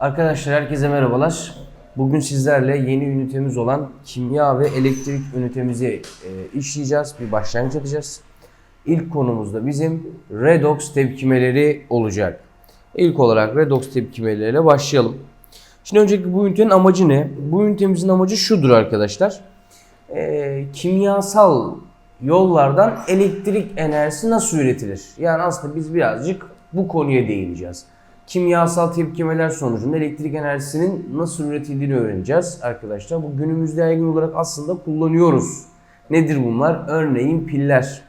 Arkadaşlar herkese merhabalar. Bugün sizlerle yeni ünitemiz olan kimya ve elektrik ünitemizi e, işleyeceğiz. Bir başlangıç yapacağız. İlk konumuzda bizim redox tepkimeleri olacak. İlk olarak redox tepkimeleriyle başlayalım. Şimdi öncelikle bu ünitenin amacı ne? Bu ünitemizin amacı şudur arkadaşlar. E, kimyasal yollardan elektrik enerjisi nasıl üretilir? Yani aslında biz birazcık bu konuya değineceğiz. Kimyasal tepkimeler sonucunda elektrik enerjisinin nasıl üretildiğini öğreneceğiz arkadaşlar. Bu günümüzde yaygın olarak aslında kullanıyoruz. Nedir bunlar? Örneğin piller.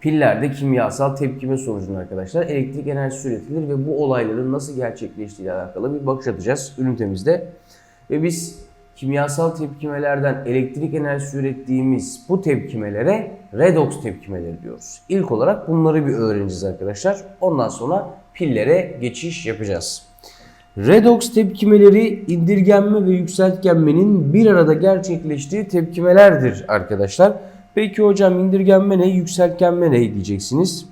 Pillerde kimyasal tepkime sonucunda arkadaşlar elektrik enerjisi üretilir ve bu olayların nasıl gerçekleştiği ile alakalı bir bakış atacağız ünitemizde. Ve biz kimyasal tepkimelerden elektrik enerjisi ürettiğimiz bu tepkimelere redox tepkimeleri diyoruz. İlk olarak bunları bir öğreneceğiz arkadaşlar. Ondan sonra pillere geçiş yapacağız. Redox tepkimeleri indirgenme ve yükseltgenmenin bir arada gerçekleştiği tepkimelerdir arkadaşlar. Peki hocam indirgenme ne, yükseltgenme ne diyeceksiniz.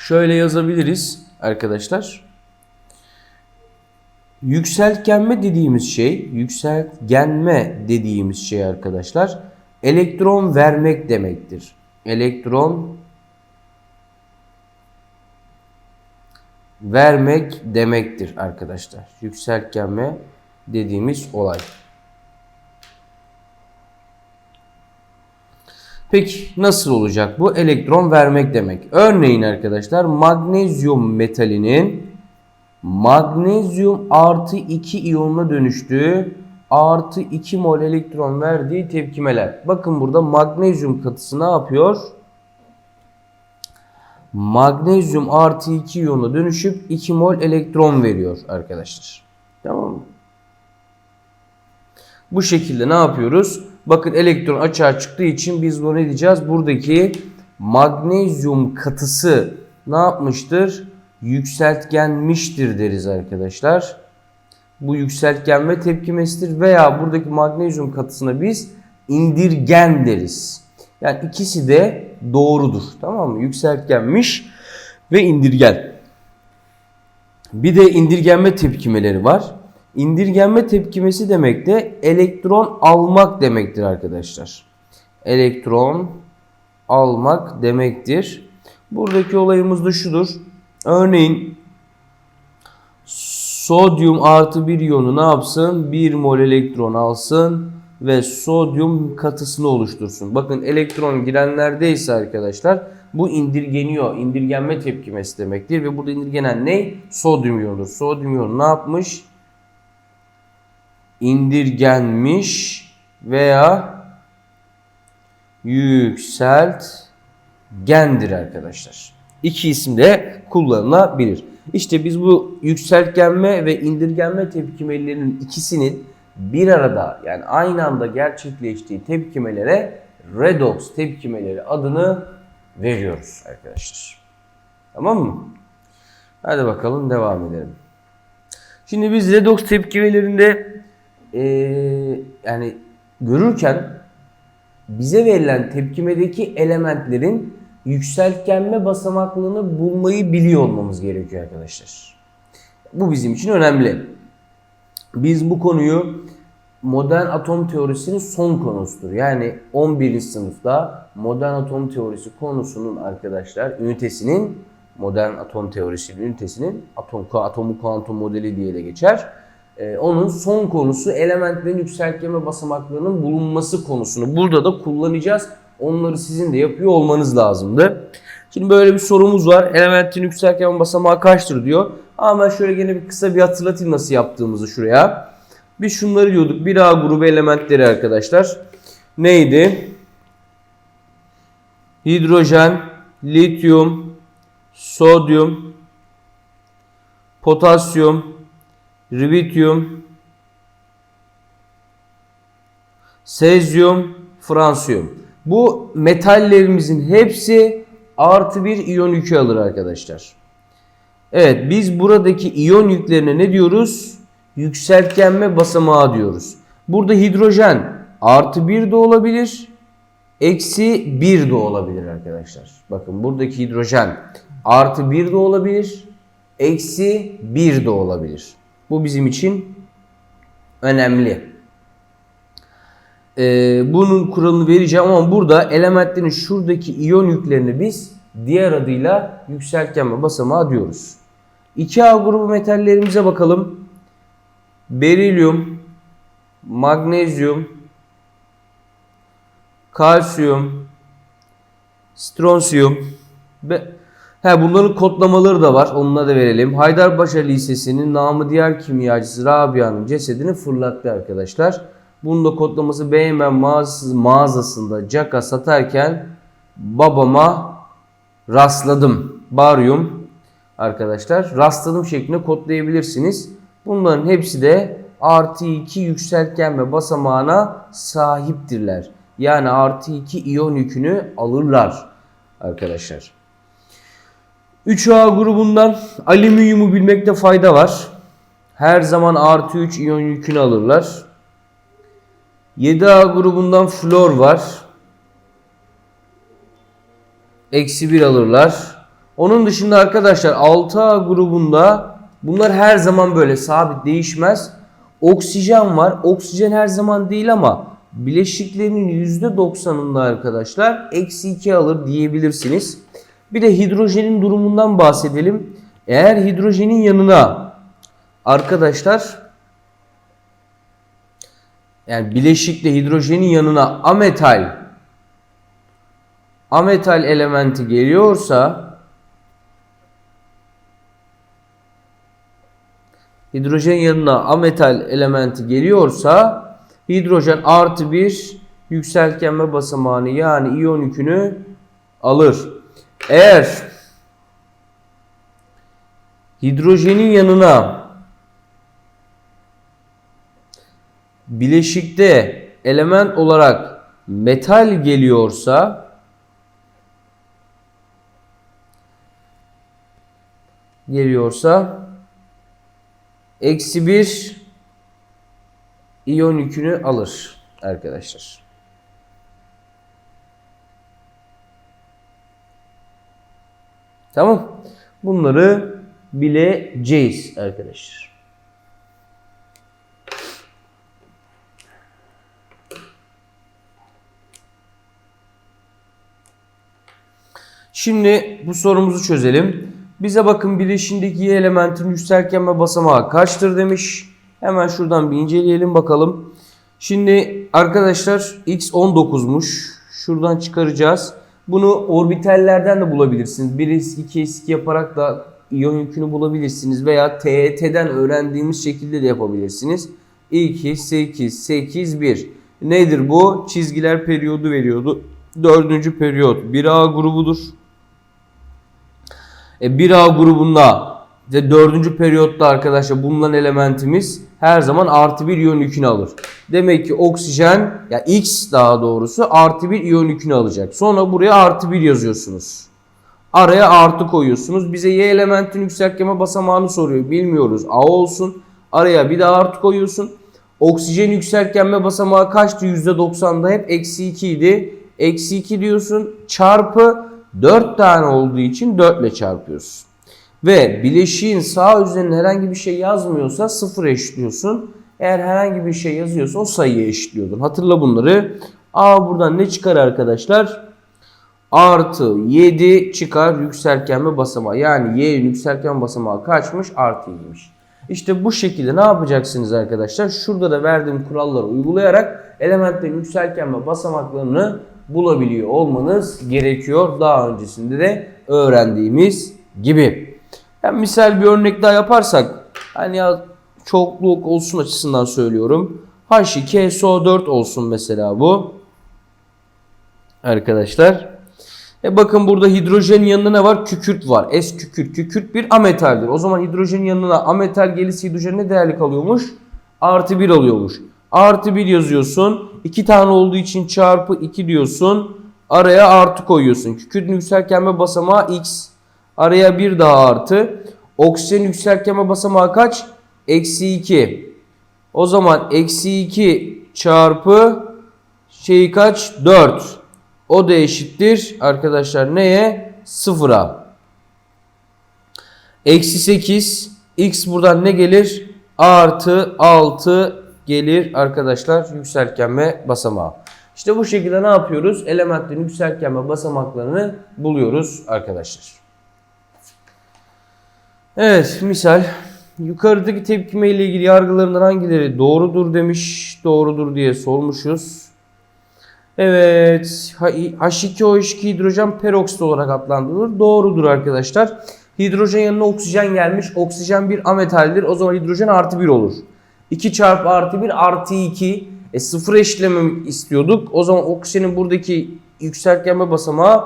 Şöyle yazabiliriz arkadaşlar. Yükseltgenme dediğimiz şey, yükseltgenme dediğimiz şey arkadaşlar elektron vermek demektir. Elektron vermek demektir arkadaşlar. Yükseltgenme dediğimiz olay. Peki nasıl olacak bu? Elektron vermek demek. Örneğin arkadaşlar magnezyum metalinin magnezyum artı 2 iyonuna dönüştüğü artı 2 mol elektron verdiği tepkimeler. Bakın burada magnezyum katısı ne yapıyor? Magnezyum artı 2 iyonuna dönüşüp 2 mol elektron veriyor arkadaşlar. Tamam mı? Bu şekilde ne yapıyoruz? Bakın elektron açığa çıktığı için biz bunu ne diyeceğiz? Buradaki magnezyum katısı ne yapmıştır? Yükseltgenmiştir deriz arkadaşlar. Bu yükseltgenme tepkimesidir veya buradaki magnezyum katısına biz indirgen deriz. Yani ikisi de doğrudur. Tamam mı? Yükseltgenmiş ve indirgen. Bir de indirgenme tepkimeleri var. İndirgenme tepkimesi demek de elektron almak demektir arkadaşlar. Elektron almak demektir. Buradaki olayımız da şudur. Örneğin sodyum artı bir iyonu ne yapsın? 1 mol elektron alsın ve sodyum katısını oluştursun. Bakın elektron girenlerdeyse arkadaşlar bu indirgeniyor. İndirgenme tepkimesi demektir ve burada indirgenen ne? Sodyum iyonudur. Sodyum iyonu ne yapmış? indirgenmiş veya yükseltgendir arkadaşlar. İki isim de kullanılabilir. İşte biz bu yükseltgenme ve indirgenme tepkimelerinin ikisinin bir arada yani aynı anda gerçekleştiği tepkimelere redox tepkimeleri adını veriyoruz arkadaşlar. Tamam mı? Hadi bakalım devam edelim. Şimdi biz redox tepkimelerinde ee, yani görürken bize verilen tepkimedeki elementlerin yükseltgenme basamaklığını bulmayı biliyor olmamız gerekiyor arkadaşlar. Bu bizim için önemli. Biz bu konuyu modern atom teorisinin son konusudur. Yani 11. sınıfta modern atom teorisi konusunun arkadaşlar ünitesinin modern atom teorisi ünitesinin atom atomu kuantum modeli diye de geçer. Ee, onun son konusu elementlerin yükseltgeme basamaklarının bulunması konusunu burada da kullanacağız. Onları sizin de yapıyor olmanız lazımdı. Şimdi böyle bir sorumuz var. Elementin yükseltgeme basamağı kaçtır diyor. Ama ben şöyle gene bir kısa bir hatırlatayım nasıl yaptığımızı şuraya. Biz şunları diyorduk. 1A grubu elementleri arkadaşlar. Neydi? Hidrojen, lityum, sodyum, potasyum, Ribityum, sezyum, fransiyum. Bu metallerimizin hepsi artı bir iyon yükü alır arkadaşlar. Evet biz buradaki iyon yüklerine ne diyoruz? Yükseltgenme basamağı diyoruz. Burada hidrojen artı bir de olabilir. Eksi bir de olabilir arkadaşlar. Bakın buradaki hidrojen artı bir de olabilir. Eksi 1 de olabilir. Bu bizim için önemli. Ee, bunun kuralını vereceğim ama burada elementlerin şuradaki iyon yüklerini biz diğer adıyla yükseltgen basamağı diyoruz. 2A grubu metallerimize bakalım. Berilyum, magnezyum, kalsiyum, stronsiyum ve he bunların kodlamaları da var. Onunla da verelim. Haydarpaşa Lisesi'nin namı diğer kimyacısı Rabia'nın cesedini fırlattı arkadaşlar. Bunun da kodlaması Beymen mağazası, mağazasında caka satarken babama rastladım. Baryum arkadaşlar. Rastladım şeklinde kodlayabilirsiniz. Bunların hepsi de artı 2 yükseltgen ve basamağına sahiptirler. Yani artı 2 iyon yükünü alırlar arkadaşlar. 3A grubundan alüminyumu bilmekte fayda var. Her zaman artı 3 iyon yükünü alırlar. 7A grubundan flor var. Eksi 1 alırlar. Onun dışında arkadaşlar 6A grubunda bunlar her zaman böyle sabit değişmez. Oksijen var. Oksijen her zaman değil ama bileşiklerinin %90'ında arkadaşlar eksi 2 alır diyebilirsiniz. Bir de hidrojenin durumundan bahsedelim. Eğer hidrojenin yanına arkadaşlar yani bileşikle hidrojenin yanına ametal ametal elementi geliyorsa hidrojen yanına ametal elementi geliyorsa hidrojen artı bir yükseltgenme basamağını yani iyon yükünü alır. Eğer hidrojenin yanına bileşikte element olarak metal geliyorsa geliyorsa eksi bir iyon yükünü alır arkadaşlar. Tamam. Bunları bileceğiz arkadaşlar. Şimdi bu sorumuzu çözelim. Bize bakın bileşindeki Y elementin yükseltgenme basamağı kaçtır demiş. Hemen şuradan bir inceleyelim bakalım. Şimdi arkadaşlar x 19'muş. Şuradan çıkaracağız. Bunu orbitallerden de bulabilirsiniz. 1s 2s2 yaparak da iyon yükünü bulabilirsiniz. Veya TET'den öğrendiğimiz şekilde de yapabilirsiniz. 2, 8, 8, 1. Nedir bu? Çizgiler periyodu veriyordu. Dördüncü periyot 1A grubudur. E, 1A grubunda ve dördüncü periyotta arkadaşlar bulunan elementimiz her zaman artı bir iyon yükünü alır. Demek ki oksijen ya X daha doğrusu artı bir iyon yükünü alacak. Sonra buraya artı bir yazıyorsunuz. Araya artı koyuyorsunuz. Bize Y elementin yükseltgeme basamağını soruyor. Bilmiyoruz. A olsun. Araya bir daha artı koyuyorsun. Oksijen yükseltgenme basamağı kaçtı? %90'da hep eksi 2 idi. Eksi 2 diyorsun. Çarpı 4 tane olduğu için 4 ile çarpıyorsun. Ve bileşiğin sağ üzerine herhangi bir şey yazmıyorsa 0 eşitliyorsun. Eğer herhangi bir şey yazıyorsa o sayıyı eşitliyordun. Hatırla bunları. A buradan ne çıkar arkadaşlar? Artı 7 çıkar yükseltgenme basamağı. Yani y'nin yükseltgen basamağı kaçmış? Artı 7'miş. İşte bu şekilde ne yapacaksınız arkadaşlar? Şurada da verdiğim kuralları uygulayarak elementlerin yükseltgenme basamaklarını bulabiliyor olmanız gerekiyor. Daha öncesinde de öğrendiğimiz gibi. Yani misal bir örnek daha yaparsak hani ya çokluk olsun açısından söylüyorum. H2SO4 olsun mesela bu. Arkadaşlar. E bakın burada hidrojenin yanında ne var? Kükürt var. S kükürt. Kükürt bir ametaldir. O zaman hidrojenin yanına ametal gelirse hidrojen ne değerli kalıyormuş? Artı 1 alıyormuş. Artı 1 yazıyorsun. 2 tane olduğu için çarpı 2 diyorsun. Araya artı koyuyorsun. Kükürtün yükseltgenme basamağı x. Araya bir daha artı. Oksijenin yükseltgenme basamağı kaç? Eksi 2. O zaman eksi 2 çarpı şey kaç? 4. O da eşittir arkadaşlar neye? Sıfıra. Eksi 8. X buradan ne gelir? Artı 6 gelir arkadaşlar yükseltgenme basamağı. İşte bu şekilde ne yapıyoruz? Elementlerin yükseltgenme basamaklarını buluyoruz arkadaşlar. Evet misal yukarıdaki tepkime ile ilgili yargılarından hangileri doğrudur demiş. Doğrudur diye sormuşuz. Evet H2O2 hidrojen peroksit olarak adlandırılır. Doğrudur arkadaşlar. Hidrojen yanına oksijen gelmiş. Oksijen bir ametaldir. O zaman hidrojen artı 1 olur. 2 çarpı artı 1 artı 2. E sıfır eşlememi istiyorduk. O zaman oksijenin buradaki yükseltgenme basamağı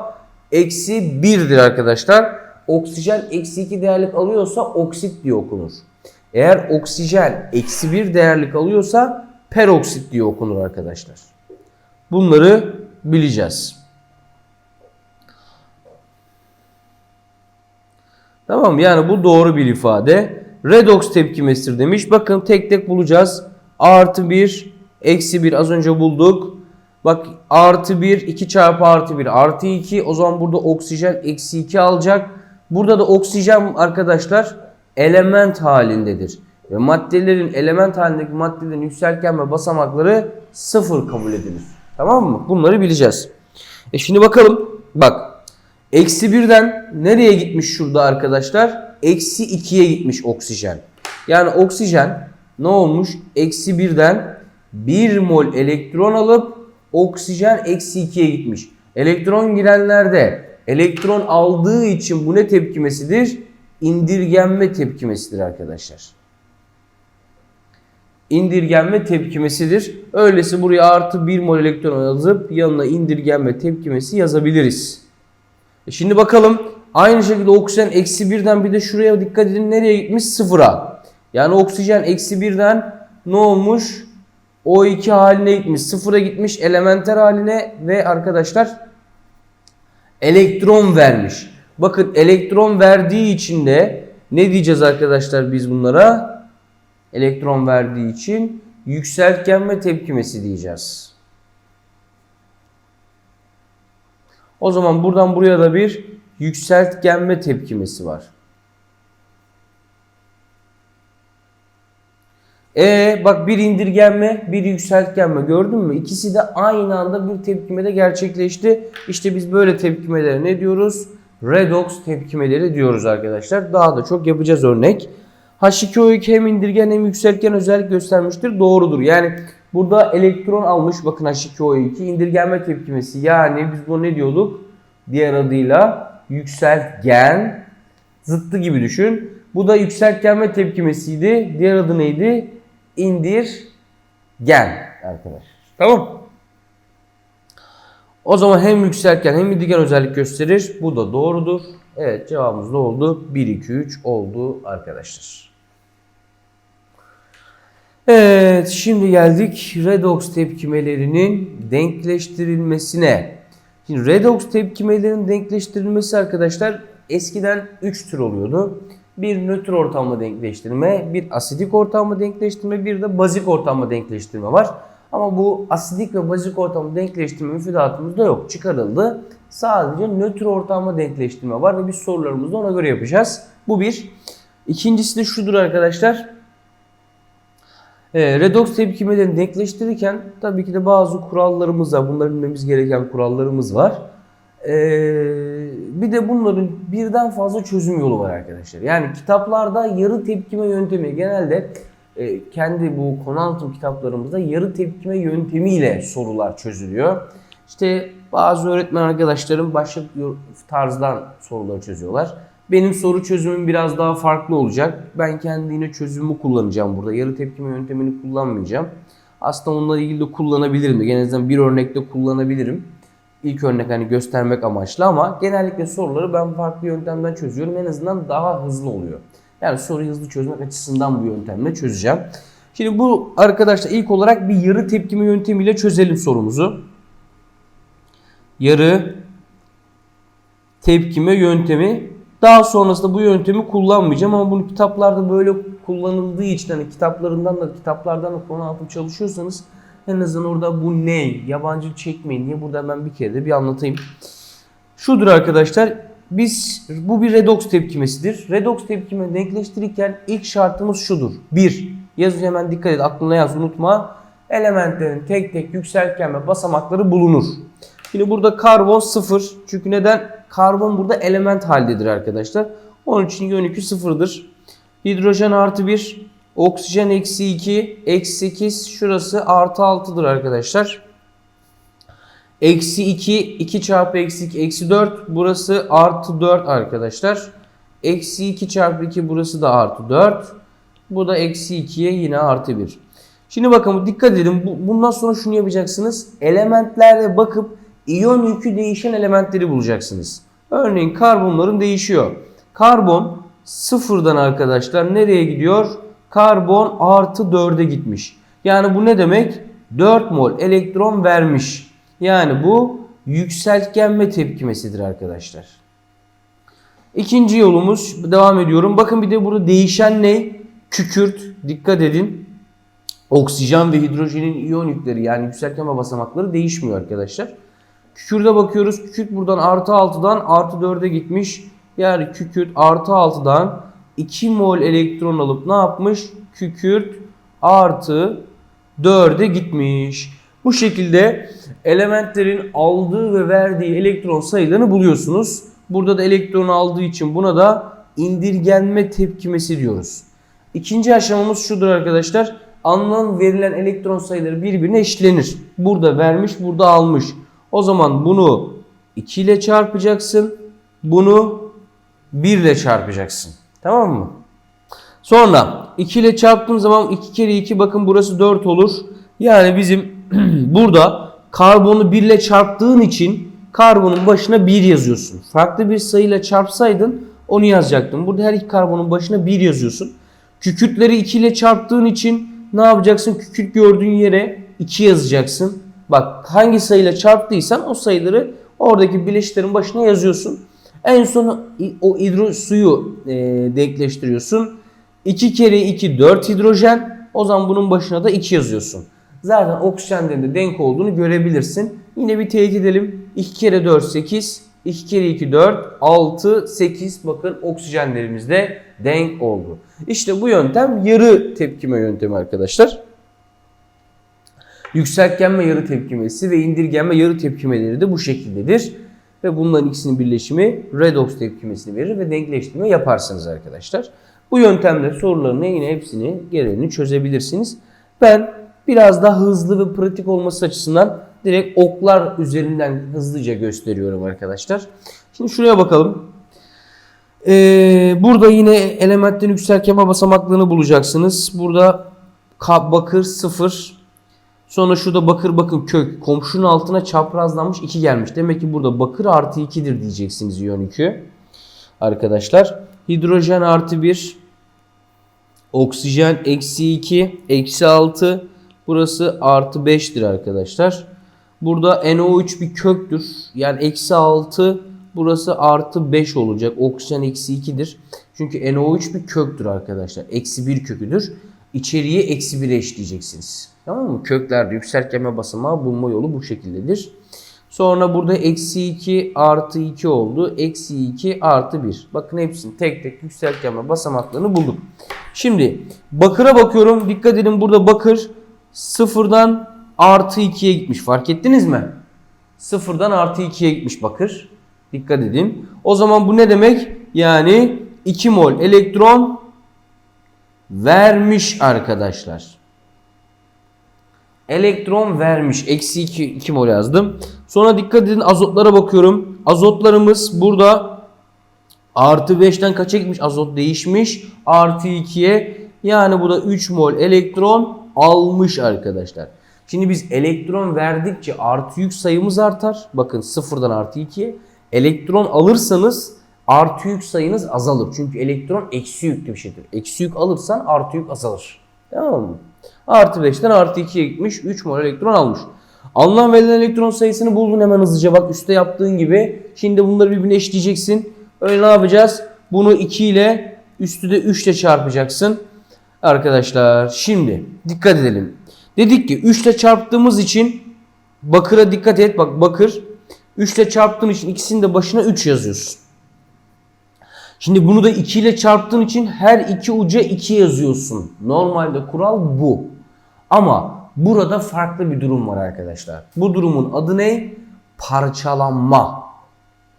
eksi 1'dir arkadaşlar. Oksijen eksi 2 değerlik alıyorsa oksit diye okunur. Eğer oksijen eksi 1 değerlik alıyorsa peroksit diye okunur arkadaşlar. Bunları bileceğiz. Tamam yani bu doğru bir ifade. Redox tepkimesidir demiş. Bakın tek tek bulacağız. Artı 1, eksi 1 az önce bulduk. Bak artı 1, 2 çarpı artı 1 artı 2. O zaman burada oksijen eksi 2 alacak. Burada da oksijen arkadaşlar element halindedir. Ve maddelerin element halindeki maddelerin yükseltgenme basamakları sıfır kabul edilir. Tamam mı? Bunları bileceğiz. E şimdi bakalım. Bak. Eksi birden nereye gitmiş şurada arkadaşlar? Eksi 2'ye gitmiş oksijen. Yani oksijen ne olmuş? Eksi birden 1 mol elektron alıp oksijen eksi 2'ye gitmiş. Elektron girenlerde elektron aldığı için bu ne tepkimesidir? İndirgenme tepkimesidir arkadaşlar indirgenme tepkimesidir. Öylesi buraya artı 1 mol elektron yazıp yanına indirgenme tepkimesi yazabiliriz. E şimdi bakalım aynı şekilde oksijen eksi 1'den bir de şuraya dikkat edin nereye gitmiş? Sıfıra. Yani oksijen eksi 1'den ne olmuş? O2 haline gitmiş. Sıfıra gitmiş elementer haline ve arkadaşlar elektron vermiş. Bakın elektron verdiği için de ne diyeceğiz arkadaşlar biz bunlara? elektron verdiği için yükseltgenme tepkimesi diyeceğiz. O zaman buradan buraya da bir yükseltgenme tepkimesi var. E bak bir indirgenme, bir yükseltgenme gördün mü? İkisi de aynı anda bir tepkimede gerçekleşti. İşte biz böyle tepkimelere ne diyoruz? Redox tepkimeleri diyoruz arkadaşlar. Daha da çok yapacağız örnek. H2O2 hem indirgen hem yükseltgen özellik göstermiştir. Doğrudur. Yani burada elektron almış bakın H2O2 indirgenme tepkimesi. Yani biz bunu ne diyorduk? Diğer adıyla yükseltgen zıttı gibi düşün. Bu da yükseltgenme tepkimesiydi. Diğer adı neydi? İndirgen arkadaşlar. Tamam. O zaman hem yükseltgen hem indirgen özellik gösterir. Bu da doğrudur. Evet cevabımız ne oldu? 1, 2, 3 oldu arkadaşlar. Evet şimdi geldik redox tepkimelerinin denkleştirilmesine. Şimdi redox tepkimelerinin denkleştirilmesi arkadaşlar eskiden 3 tür oluyordu. Bir nötr ortamla denkleştirme, bir asidik ortamla denkleştirme, bir de bazik ortamla denkleştirme var. Ama bu asidik ve bazik ortamla denkleştirme müfredatımızda yok. Çıkarıldı. Sadece nötr ortamla denkleştirme var ve biz sorularımızı ona göre yapacağız. Bu bir. İkincisi de şudur arkadaşlar. E, redox tepkimelerini denkleştirirken tabii ki de bazı kurallarımız var. Bunları bilmemiz gereken kurallarımız var. E, bir de bunların birden fazla çözüm yolu var arkadaşlar. Yani kitaplarda yarı tepkime yöntemi genelde e, kendi bu konu kitaplarımızda yarı tepkime yöntemiyle sorular çözülüyor. İşte bazı öğretmen arkadaşlarım başka tarzdan soruları çözüyorlar. Benim soru çözümüm biraz daha farklı olacak. Ben kendi yine çözümü kullanacağım burada. Yarı tepkime yöntemini kullanmayacağım. Aslında onunla ilgili de kullanabilirim de. En azından bir örnekte kullanabilirim. İlk örnek hani göstermek amaçlı ama genellikle soruları ben farklı yöntemden çözüyorum. En azından daha hızlı oluyor. Yani soruyu hızlı çözmek açısından bu yöntemle çözeceğim. Şimdi bu arkadaşlar ilk olarak bir yarı tepkime yöntemiyle çözelim sorumuzu. Yarı tepkime yöntemi daha sonrasında bu yöntemi kullanmayacağım ama bunu kitaplarda böyle kullanıldığı için hani kitaplarından da kitaplardan da konu altı çalışıyorsanız en azından orada bu ne yabancı çekmeyin diye burada ben bir kere de bir anlatayım. Şudur arkadaşlar biz bu bir redoks tepkimesidir. Redoks tepkime denkleştirirken ilk şartımız şudur. 1. Yazıyor hemen dikkat et aklına yaz unutma. Elementlerin tek tek yükseltgen ve basamakları bulunur. Şimdi burada karbon 0. Çünkü neden? Karbon burada element haldedir arkadaşlar. Onun için yön yükü sıfırdır. Hidrojen artı 1. Oksijen eksi 2. Eksi 8. Şurası artı 6'dır arkadaşlar. Eksi 2, 2 çarpı eksi 2, eksi 4. Burası artı 4 arkadaşlar. Eksi 2 çarpı 2 burası da artı 4. Bu da eksi 2'ye yine artı 1. Şimdi bakın dikkat edin. Bu- Bundan sonra şunu yapacaksınız. Elementlere bakıp iyon yükü değişen elementleri bulacaksınız. Örneğin karbonların değişiyor. Karbon sıfırdan arkadaşlar nereye gidiyor? Karbon artı 4'e gitmiş. Yani bu ne demek? 4 mol elektron vermiş. Yani bu yükseltgenme tepkimesidir arkadaşlar. İkinci yolumuz devam ediyorum. Bakın bir de burada değişen ne? Kükürt. Dikkat edin. Oksijen ve hidrojenin iyon yükleri yani yükseltgenme basamakları değişmiyor arkadaşlar. Kükürde bakıyoruz. Kükürt buradan artı 6'dan artı 4'e gitmiş. Yani kükürt artı 6'dan 2 mol elektron alıp ne yapmış? Kükürt artı 4'e gitmiş. Bu şekilde elementlerin aldığı ve verdiği elektron sayılarını buluyorsunuz. Burada da elektron aldığı için buna da indirgenme tepkimesi diyoruz. İkinci aşamamız şudur arkadaşlar. Alınan verilen elektron sayıları birbirine eşitlenir. Burada vermiş, burada almış. O zaman bunu 2 ile çarpacaksın. Bunu 1 ile çarpacaksın. Tamam mı? Sonra 2 ile çarptığım zaman 2 kere 2 bakın burası 4 olur. Yani bizim burada karbonu 1 ile çarptığın için karbonun başına 1 yazıyorsun. Farklı bir sayıyla çarpsaydın onu yazacaktın. Burada her iki karbonun başına 1 yazıyorsun. Kükürtleri 2 ile çarptığın için ne yapacaksın? Kükürt gördüğün yere 2 yazacaksın. Bak hangi sayıyla çarptıysan o sayıları oradaki bileşiklerin başına yazıyorsun. En son o hidro suyu e, denkleştiriyorsun. 2 kere 2 4 hidrojen. O zaman bunun başına da 2 yazıyorsun. Zaten oksijenlerin de denk olduğunu görebilirsin. Yine bir teyit edelim. 2 kere 4 8. 2 kere 2 4 6 8 bakın oksijenlerimiz de denk oldu. İşte bu yöntem yarı tepkime yöntemi arkadaşlar. Yükseltgenme yarı tepkimesi ve indirgenme yarı tepkimeleri de bu şekildedir. Ve bunların ikisinin birleşimi redox tepkimesini verir ve denkleştirme yaparsınız arkadaşlar. Bu yöntemle sorularını yine hepsini gereğini çözebilirsiniz. Ben biraz daha hızlı ve pratik olması açısından direkt oklar üzerinden hızlıca gösteriyorum arkadaşlar. Şimdi şuraya bakalım. Ee, burada yine elementlerin yükseltgenme basamaklarını bulacaksınız. Burada bakır 0. Sonra şurada bakır bakın kök. Komşunun altına çaprazlanmış 2 gelmiş. Demek ki burada bakır artı 2'dir diyeceksiniz iyon yükü. Arkadaşlar. Hidrojen artı 1. Oksijen eksi 2. Eksi 6. Burası artı 5'tir arkadaşlar. Burada NO3 bir köktür. Yani eksi 6 burası artı 5 olacak. Oksijen eksi 2'dir. Çünkü NO3 bir köktür arkadaşlar. Eksi 1 köküdür. İçeriye eksi 1'e eşleyeceksiniz. Tamam mı? Köklerde yükseltgenme basamağı bulma yolu bu şekildedir. Sonra burada eksi 2 artı 2 oldu. Eksi 2 artı 1. Bakın hepsini tek tek yükseltgenme basamaklarını bulduk. Şimdi bakıra bakıyorum. Dikkat edin burada bakır sıfırdan artı 2'ye gitmiş. Fark ettiniz mi? Sıfırdan artı 2'ye gitmiş bakır. Dikkat edin. O zaman bu ne demek? Yani 2 mol elektron vermiş arkadaşlar. Elektron vermiş. Eksi 2, 2 mol yazdım. Sonra dikkat edin azotlara bakıyorum. Azotlarımız burada artı 5'ten kaça gitmiş? Azot değişmiş. Artı 2'ye yani bu da 3 mol elektron almış arkadaşlar. Şimdi biz elektron verdikçe artı yük sayımız artar. Bakın sıfırdan artı 2'ye. Elektron alırsanız artı yük sayınız azalır. Çünkü elektron eksi yüklü bir şeydir. Eksi yük alırsan artı yük azalır. Tamam mı? Artı 5'ten artı 2'ye gitmiş. 3 mol elektron almış. Alınan verilen elektron sayısını buldun hemen hızlıca. Bak üstte yaptığın gibi. Şimdi bunları birbirine eşleyeceksin. Öyle ne yapacağız? Bunu 2 ile üstü de 3 ile çarpacaksın. Arkadaşlar şimdi dikkat edelim. Dedik ki 3 ile çarptığımız için bakıra dikkat et. Bak bakır 3 ile çarptığın için ikisinin de başına 3 yazıyorsun. Şimdi bunu da 2 ile çarptığın için her iki uca 2 yazıyorsun. Normalde kural bu. Ama burada farklı bir durum var arkadaşlar. Bu durumun adı ne? Parçalanma.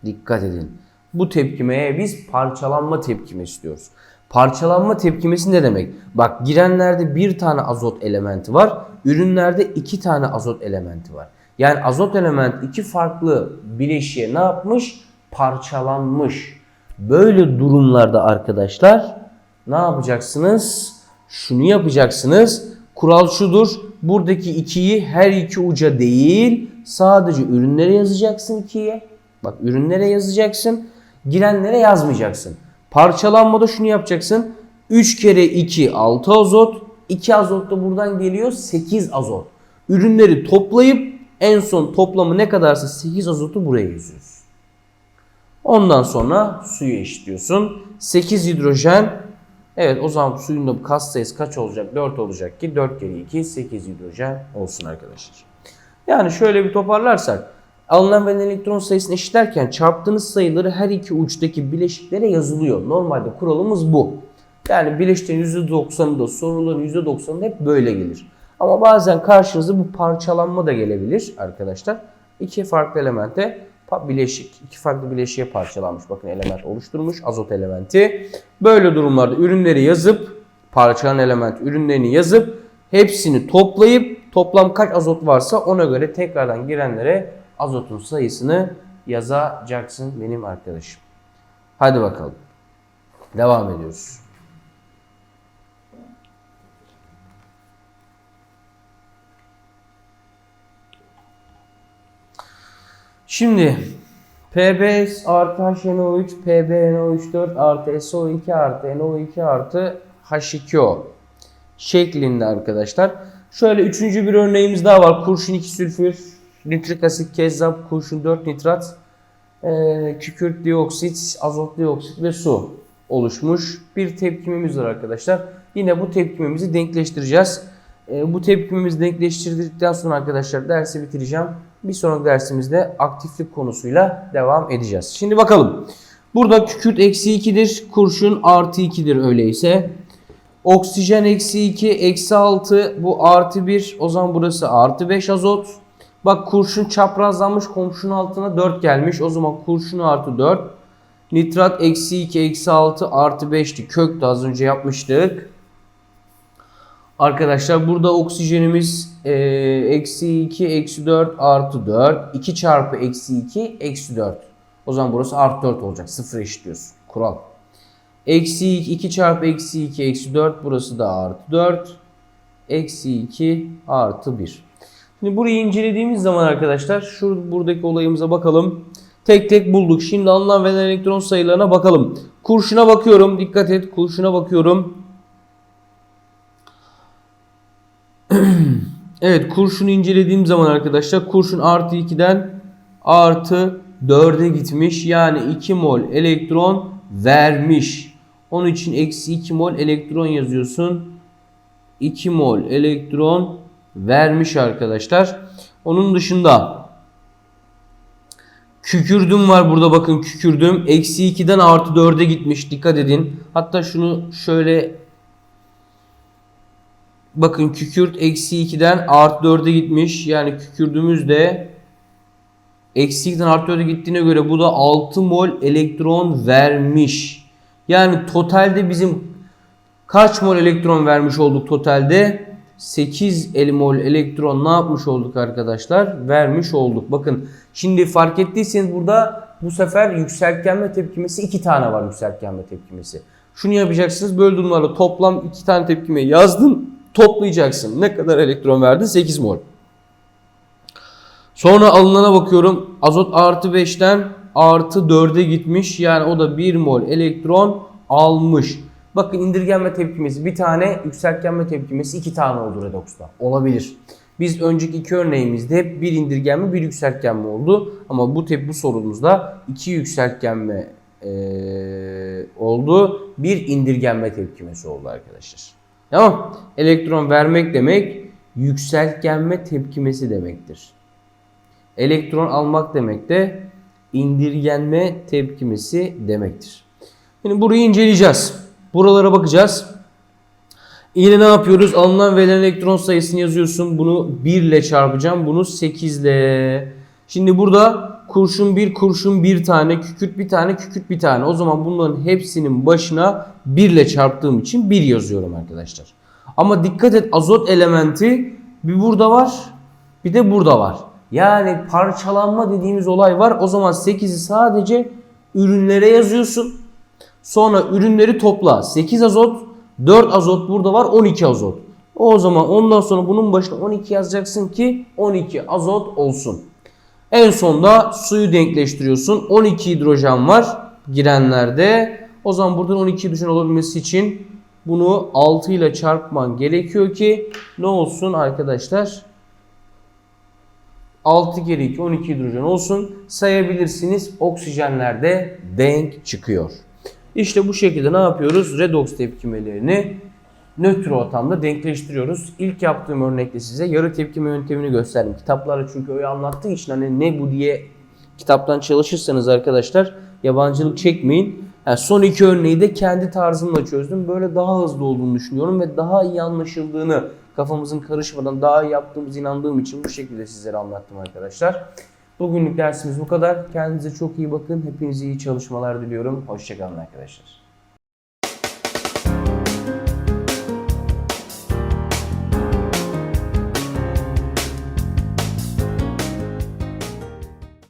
Dikkat edin. Bu tepkimeye biz parçalanma tepkimesi diyoruz. Parçalanma tepkimesi ne demek? Bak girenlerde bir tane azot elementi var. Ürünlerde iki tane azot elementi var. Yani azot element iki farklı bileşiğe ne yapmış? Parçalanmış. Böyle durumlarda arkadaşlar ne yapacaksınız? Şunu yapacaksınız. Kural şudur. Buradaki ikiyi her iki uca değil sadece ürünlere yazacaksın ikiye. Bak ürünlere yazacaksın. Girenlere yazmayacaksın. Parçalanmada şunu yapacaksın. 3 kere 2 6 azot. 2 azot da buradan geliyor 8 azot. Ürünleri toplayıp en son toplamı ne kadarsa 8 azotu buraya yazıyorsun. Ondan sonra suyu eşitliyorsun. 8 hidrojen. Evet o zaman suyun da kas sayısı kaç olacak? 4 olacak ki 4 kere 2 8 hidrojen olsun arkadaşlar. Yani şöyle bir toparlarsak alınan verilen elektron sayısını eşitlerken çarptığınız sayıları her iki uçtaki bileşiklere yazılıyor. Normalde kuralımız bu. Yani bileşiklerin %90'ında soruların %90'ında hep böyle gelir. Ama bazen karşınıza bu parçalanma da gelebilir arkadaşlar. İki farklı elemente bileşik, iki farklı bileşiğe parçalanmış. Bakın element oluşturmuş, azot elementi. Böyle durumlarda ürünleri yazıp, parçalanan element ürünlerini yazıp, hepsini toplayıp toplam kaç azot varsa ona göre tekrardan girenlere azotun sayısını yazacaksın benim arkadaşım. Hadi bakalım. Devam ediyoruz. Şimdi PBS artı HNO3, PbNO3 4 artı SO2 artı NO2 artı H2O şeklinde arkadaşlar. Şöyle üçüncü bir örneğimiz daha var. Kurşun 2 sülfür, nitrik asit, kezzap, kurşun 4 nitrat, e, kükürt dioksit, azot dioksit ve su oluşmuş bir tepkimimiz var arkadaşlar. Yine bu tepkimimizi denkleştireceğiz. E, bu tepkimimizi denkleştirdikten sonra arkadaşlar dersi bitireceğim. Bir sonraki dersimizde aktiflik konusuyla devam edeceğiz. Şimdi bakalım. Burada kükürt eksi 2'dir. Kurşun artı 2'dir öyleyse. Oksijen eksi 2, eksi 6 bu artı 1. O zaman burası artı 5 azot. Bak kurşun çaprazlanmış komşunun altına 4 gelmiş. O zaman kurşun artı 4. Nitrat eksi 2, eksi 6 artı 5'ti. Kök de az önce yapmıştık. Arkadaşlar burada oksijenimiz e, eksi 2, eksi 4 artı 4. 2 çarpı eksi 2, eksi 4. O zaman burası artı 4 olacak. Sıfır eşitliyorsun. Kural. Eksi 2, 2 çarpı eksi 2, eksi 4. Burası da artı 4. Eksi 2 artı 1. Şimdi burayı incelediğimiz zaman arkadaşlar şu buradaki olayımıza bakalım. Tek tek bulduk. Şimdi alınan verilen elektron sayılarına bakalım. Kurşuna bakıyorum. Dikkat et. Kurşuna bakıyorum. evet kurşunu incelediğim zaman arkadaşlar kurşun artı 2'den artı 4'e gitmiş. Yani 2 mol elektron vermiş. Onun için eksi 2 mol elektron yazıyorsun. 2 mol elektron vermiş arkadaşlar. Onun dışında kükürdüm var burada bakın kükürdüm. Eksi 2'den artı 4'e gitmiş. Dikkat edin. Hatta şunu şöyle bakın kükürt eksi 2'den artı 4'e gitmiş. Yani kükürdüğümüz de eksi 2'den artı 4'e gittiğine göre bu da 6 mol elektron vermiş. Yani totalde bizim kaç mol elektron vermiş olduk totalde? 8 mol elektron ne yapmış olduk arkadaşlar? Vermiş olduk. Bakın şimdi fark ettiyseniz burada bu sefer yükseltgenme tepkimesi 2 tane var yükseltgenme tepkimesi. Şunu yapacaksınız böyle durumlarda toplam 2 tane tepkime yazdın toplayacaksın. Ne kadar elektron verdin? 8 mol. Sonra alınana bakıyorum. Azot artı 5'ten artı 4'e gitmiş. Yani o da 1 mol elektron almış. Bakın indirgenme tepkimesi bir tane, yükseltgenme tepkimesi iki tane oldu redoxta. Olabilir. Biz önceki iki örneğimizde hep bir indirgenme bir yükseltgenme oldu. Ama bu tep bu sorumuzda iki yükseltgenme eee, oldu. Bir indirgenme tepkimesi oldu arkadaşlar. Tamam. Elektron vermek demek yükseltgenme tepkimesi demektir. Elektron almak demek de indirgenme tepkimesi demektir. Şimdi burayı inceleyeceğiz. Buralara bakacağız. Yine ne yapıyoruz? Alınan verilen elektron sayısını yazıyorsun. Bunu 1 ile çarpacağım. Bunu 8 ile. Şimdi burada kurşun bir kurşun bir tane, kükürt bir tane, kükürt bir tane. O zaman bunların hepsinin başına 1 ile çarptığım için 1 yazıyorum arkadaşlar. Ama dikkat et azot elementi bir burada var bir de burada var. Yani parçalanma dediğimiz olay var. O zaman 8'i sadece ürünlere yazıyorsun. Sonra ürünleri topla. 8 azot, 4 azot burada var, 12 azot. O zaman ondan sonra bunun başına 12 yazacaksın ki 12 azot olsun. En sonda suyu denkleştiriyorsun. 12 hidrojen var girenlerde. O zaman buradan 12 hidrojen olabilmesi için bunu 6 ile çarpman gerekiyor ki ne olsun arkadaşlar? 6 kere 2 12 hidrojen olsun. Sayabilirsiniz. Oksijenler de denk çıkıyor. İşte bu şekilde ne yapıyoruz? Redox tepkimelerini nötr ortamda denkleştiriyoruz. İlk yaptığım örnekte size yarı tepkime yöntemini gösterdim. Kitaplarda çünkü öyle anlattığı için hani ne bu diye kitaptan çalışırsanız arkadaşlar yabancılık çekmeyin. Yani son iki örneği de kendi tarzımla çözdüm. Böyle daha hızlı olduğunu düşünüyorum ve daha iyi anlaşıldığını kafamızın karışmadan daha iyi yaptığımız inandığım için bu şekilde sizlere anlattım arkadaşlar. Bugünlük dersimiz bu kadar. Kendinize çok iyi bakın. Hepinize iyi çalışmalar diliyorum. Hoşçakalın arkadaşlar.